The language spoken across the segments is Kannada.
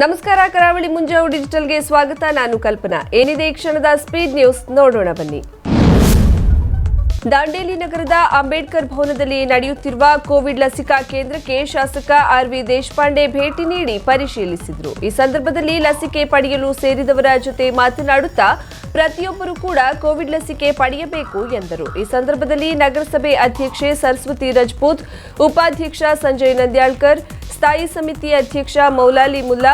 ನಮಸ್ಕಾರ, ಕರಾವಳಿ ಮುಂಜಾವು ಡಿಜಿಟಲ್ಗೆ ಸ್ವಾಗತ. ನಾನು ಕಲ್ಪನಾ. ಏನಿದೆ ಈ ಕ್ಷಣದ ಸ್ಪೀಡ್ ನ್ಯೂಸ್? ನೋಡೋಣ ಬನ್ನಿ. ದಾಂಡೇಲಿ ನಗರದ ಅಂಬೇಡ್ಕರ್ ಭವನದಲ್ಲಿ ನಡೆಯುತ್ತಿರುವ ಕೋವಿಡ್ ಲಸಿಕಾ ಕೇಂದ್ರಕ್ಕೆ ಶಾಸಕ ಆರ್ ವಿ ದೇಶಪಾಂಡೆ ಭೇಟಿ ನೀಡಿ ಪರಿಶೀಲಿಸಿದರು. ಈ ಸಂದರ್ಭದಲ್ಲಿ ಲಸಿಕೆ ಪಡೆಯಲು ಸೇರಿದವರ ಜೊತೆ ಮಾತನಾಡುತ್ತಾ ಪ್ರತಿಯೊಬ್ಬರೂ ಕೂಡ ಕೋವಿಡ್ ಲಸಿಕೆ ಪಡೆಯಬೇಕು ಎಂದರು. ಈ ಸಂದರ್ಭದಲ್ಲಿ ನಗರಸಭೆ ಅಧ್ಯಕ್ಷೆ ಸರಸ್ವತಿ ರಜಪೂತ್, ಉಪಾಧ್ಯಕ್ಷ ಸಂಜಯ್ ನಂದ್ಯಾಳ್ಕರ್ ಸ್ಥಾಯಿ ಸಮಿತಿ ಅಧ್ಯಕ್ಷ ಮೌಲಾಲಿ ಮುಲ್ಲಾ,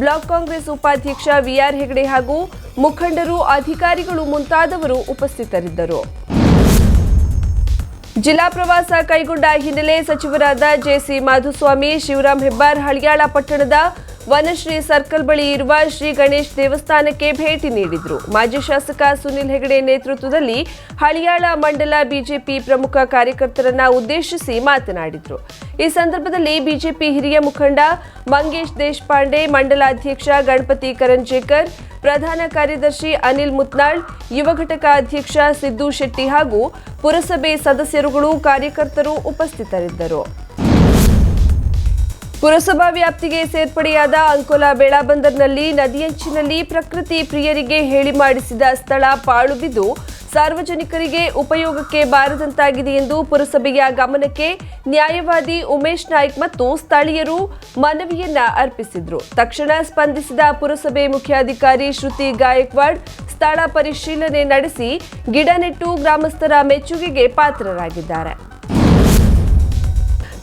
ಬ್ಲಾಕ್ ಕಾಂಗ್ರೆಸ್ ಉಪಾಧ್ಯಕ್ಷ ವಿಆರ್ ಹೆಗಡೆ ಹಾಗೂ ಮುಖಂಡರು, ಅಧಿಕಾರಿಗಳು ಮುಂತಾದವರು ಉಪಸ್ಥಿತರಿದ್ದರು. ಜಿಲ್ಲಾ ಪ್ರವಾಸ ಕೈಗೊಂಡ ಹಿನ್ನೆಲೆ ಸಚಿವರಾದ ಜೆಸಿ ಮಾಧುಸ್ವಾಮಿ, ಶಿವರಾಂ ಹೆಬ್ಬಾರ್, ಹಳಿಯಾಳ ಪಟ್ಟಣದ ವನಶ್ರೀ ಸರ್ಕಲ್ ಬಳಿ ಇರುವ ಶ್ರೀ ಗಣೇಶ್ ದೇವಸ್ಥಾನಕ್ಕೆ ಭೇಟಿ ನೀಡಿದ್ರು. ಮಾಜಿ ಶಾಸಕ ಸುನಿಲ್ ಹೆಗಡೆ ನೇತೃತ್ವದಲ್ಲಿ ಹಳಿಯಾಳ ಮಂಡಲ ಬಿಜೆಪಿ ಪ್ರಮುಖ ಕಾರ್ಯಕರ್ತರನ್ನ ಉದ್ದೇಶಿಸಿ ಮಾತನಾಡಿದ್ರು. ಈ ಸಂದರ್ಭದಲ್ಲಿ ಬಿಜೆಪಿ ಹಿರಿಯ ಮುಖಂಡ ಮಂಗೇಶ್ ದೇಶಪಾಂಡೆ, ಮಂಡಲಾಧ್ಯಕ್ಷ ಗಣಪತಿ ಕರಂಜೇಕರ್, ಪ್ರಧಾನ ಕಾರ್ಯದರ್ಶಿ ಅನಿಲ್ ಮುತ್ನಾಳ್, ಯುವ ಘಟಕ ಅಧ್ಯಕ್ಷ ಸಿದ್ದು ಶೆಟ್ಟಿ ಹಾಗೂ ಪುರಸಭೆ ಸದಸ್ಯರುಗಳು ಕಾರ್ಯಕರ್ತರು ಉಪಸ್ಥಿತರಿದ್ದರು. ಪುರಸಭಾ ವ್ಯಾಪ್ತಿಗೆ ಸೇರ್ಪಡೆಯಾದ ಅಂಕೋಲಾ ಬೆಳಾಬಂದರ್ನಲ್ಲಿ ನದಿಯಂಚಿನಲ್ಲಿ ಪ್ರಕೃತಿ ಪ್ರಿಯರಿಗೆ ಹೇಳಿ ಮಾಡಿಸಿದ ಸ್ಥಳ ಪಾಳು ಬಿದ್ದು ಸಾರ್ವಜನಿಕರಿಗೆ ಉಪಯೋಗಕ್ಕೆ ಬಾರದಂತಾಗಿದೆ ಎಂದು ಪುರಸಭೆಯ ಗಮನಕ್ಕೆ ನ್ಯಾಯವಾದಿ ಉಮೇಶ್ ನಾಯ್ಕ್ ಮತ್ತು ಸ್ಥಳೀಯರು ಮನವಿಯನ್ನ ಅರ್ಪಿಸಿದ್ರು. ತಕ್ಷಣ ಸ್ಪಂದಿಸಿದ ಪುರಸಭೆ ಮುಖ್ಯಾಧಿಕಾರಿ ಶ್ರುತಿ ಗಾಯಕ್ವಾಡ್ ಸ್ಥಳ ಪರಿಶೀಲನೆ ನಡೆಸಿ ಗಿಡ ನೆಟ್ಟು ಗ್ರಾಮಸ್ಥರ ಮೆಚ್ಚುಗೆಗೆ ಪಾತ್ರರಾಗಿದ್ದಾರೆ.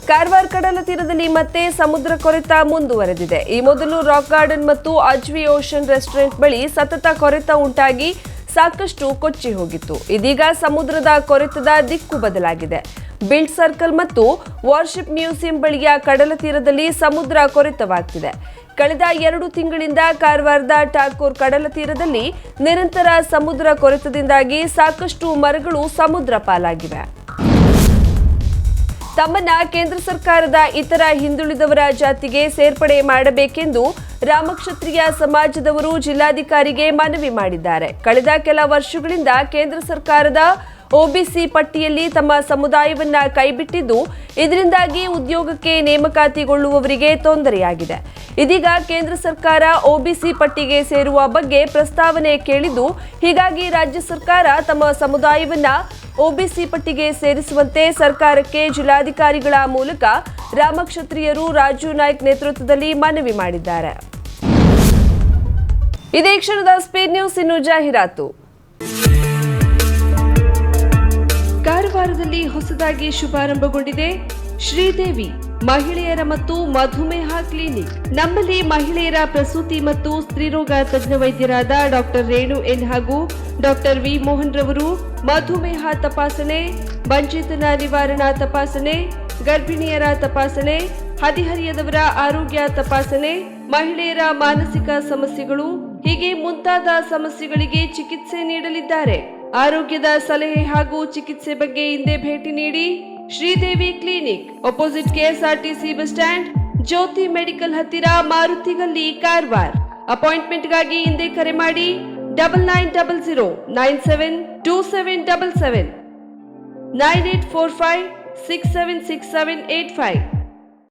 ಕಾರವಾರ ಕಡಲ ತೀರದಲ್ಲಿ ಮತ್ತೆ ಸಮುದ್ರ ಕೊರೆತ ಮುಂದುವರೆದಿದೆ. ಈ ಮೊದಲು ರಾಕ್ ಗಾರ್ಡನ್ ಮತ್ತು ಅಜ್ವಿ ಓಷನ್ ರೆಸ್ಟೋರೆಂಟ್ ಬಳಿ ಸತತ ಕೊರೆತ ಉಂಟಾಗಿ ಸಾಕಷ್ಟು ಕೊಚ್ಚಿ ಹೋಗಿತ್ತು. ಇದೀಗ ಸಮುದ್ರದ ಕೊರೆತದ ದಿಕ್ಕು ಬದಲಾಗಿದೆ. ಬಿಲ್ಡ್ ಸರ್ಕಲ್ ಮತ್ತು ವಾರ್ಶಿಪ್ ಮ್ಯೂಸಿಯಂ ಬಳಿಯ ಕಡಲ ತೀರದಲ್ಲಿ ಸಮುದ್ರ ಕೊರೆತವಾಗ್ತಿದೆ. ಕಳೆದ ಎರಡು ತಿಂಗಳಿಂದ ಕಾರವಾರದ ಠಾಕೂರ್ ಕಡಲ ತೀರದಲ್ಲಿ ನಿರಂತರ ಸಮುದ್ರ ಕೊರೆತದಿಂದಾಗಿ ಸಾಕಷ್ಟು ಮರಗಳು ಸಮುದ್ರ ಪಾಲಾಗಿವೆ. ತಮ್ಮನ್ನ ಕೇಂದ್ರ ಸರ್ಕಾರದ ಇತರ ಹಿಂದುಳಿದವರ ಜಾತಿಗೆ ಸೇರ್ಪಡೆ ಮಾಡಬೇಕೆಂದು ರಾಮಕ್ಷತ್ರಿಯ ಸಮಾಜದವರು ಜಿಲ್ಲಾಧಿಕಾರಿಗೆ ಮನವಿ ಮಾಡಿದ್ದಾರೆ. ಕಳೆದ ಕೆಲ ವರ್ಷಗಳಿಂದ ಕೇಂದ್ರ ಸರ್ಕಾರದ ಒಬಿಸಿ ಪಟ್ಟಿಯಲ್ಲಿ ತಮ್ಮ ಸಮುದಾಯವನ್ನ ಕೈಬಿಟ್ಟಿದ್ದು, ಇದರಿಂದಾಗಿ ಉದ್ಯೋಗಕ್ಕೆ ನೇಮಕಾತಿಗೊಳ್ಳುವವರಿಗೆ ತೊಂದರೆಯಾಗಿದೆ. ಇದೀಗ ಕೇಂದ್ರ ಸರ್ಕಾರ ಒಬಿಸಿ ಪಟ್ಟಿಗೆ ಸೇರುವ ಬಗ್ಗೆ ಪ್ರಸ್ತಾವನೆ ಕೇಳಿದ್ದು, ಹೀಗಾಗಿ ರಾಜ್ಯ ಸರ್ಕಾರ ತಮ್ಮ ಸಮುದಾಯವನ್ನ ಒಬಿಸಿ ಪಟ್ಟಿಗೆ ಸೇರಿಸುವಂತೆ ಸರ್ಕಾರಕ್ಕೆ ಜಿಲ್ಲಾಧಿಕಾರಿಗಳ ಮೂಲಕ ರಾಮಕ್ಷತ್ರಿಯರು ರಾಜು ನಾಯ್ಕ್ ನೇತೃತ್ವದಲ್ಲಿ ಮನವಿ ಮಾಡಿದ್ದಾರೆ. ಇದೇ ಕ್ಷಣದ ಸ್ಪೀಡ್ ನ್ಯೂಸ್ ಇನ್ನು ಜಾಹೀರಾತು. ಕಾರವಾರದಲ್ಲಿ ಹೊಸದಾಗಿ ಶುಭಾರಂಭಗೊಂಡಿದೆ. ಶ್ರೀದೇವಿ, ಮಹಿಳೆಯರ ಮತ್ತು ಮಧುಮೇಹ ಕ್ಲಿನಿಕ್. ನಮ್ಮಲ್ಲಿ ಮಹಿಳೆಯರ ಪ್ರಸೂತಿ ಮತ್ತು ಸ್ತ್ರೀರೋಗ ತಜ್ಞ ವೈದ್ಯರಾದ ಡಾಕ್ಟರ್ ರೇಣು ಎನ್ ಹಾಗೂ ಡಾಕ್ಟರ್ ವಿ ಮೋಹನ್ ರವರು, ಮಧುಮೇಹ ತಪಾಸಣೆ, ಬಂಚೇತನ ನಿವಾರಣಾ ತಪಾಸಣೆ, ಗರ್ಭಿಣಿಯರ ತಪಾಸಣೆ, ಹದಿಹರಿಯದವರ ಆರೋಗ್ಯ ತಪಾಸಣೆ, ಮಹಿಳೆಯರ ಮಾನಸಿಕ ಸಮಸ್ಯೆಗಳು, ಹೀಗೆ ಮುಂತಾದ ಸಮಸ್ಯೆಗಳಿಗೆ ಚಿಕಿತ್ಸೆ ನೀಡಲಿದ್ದಾರೆ. ಆರೋಗ್ಯದ ಸಲಹೆ ಹಾಗೂ ಚಿಕಿತ್ಸೆ ಬಗ್ಗೆ ಹಿಂದೆ ಭೇಟಿ ನೀಡಿ Sridevi clinic opposite KSRTC bus stand, Jyothi medical ಹತ್ತಿರ ಮಾರುತಿಗಲ್ಲಿ ಕಾರವಾರ್. ಅಪಾಯಿಂಟ್ಮೆಂಟ್ಗಾಗಿ ಹಿಂದೆ ಕರೆ ಮಾಡಿ double nine double zero nine seven two seven double seven nine eight four five six seven six seven eight five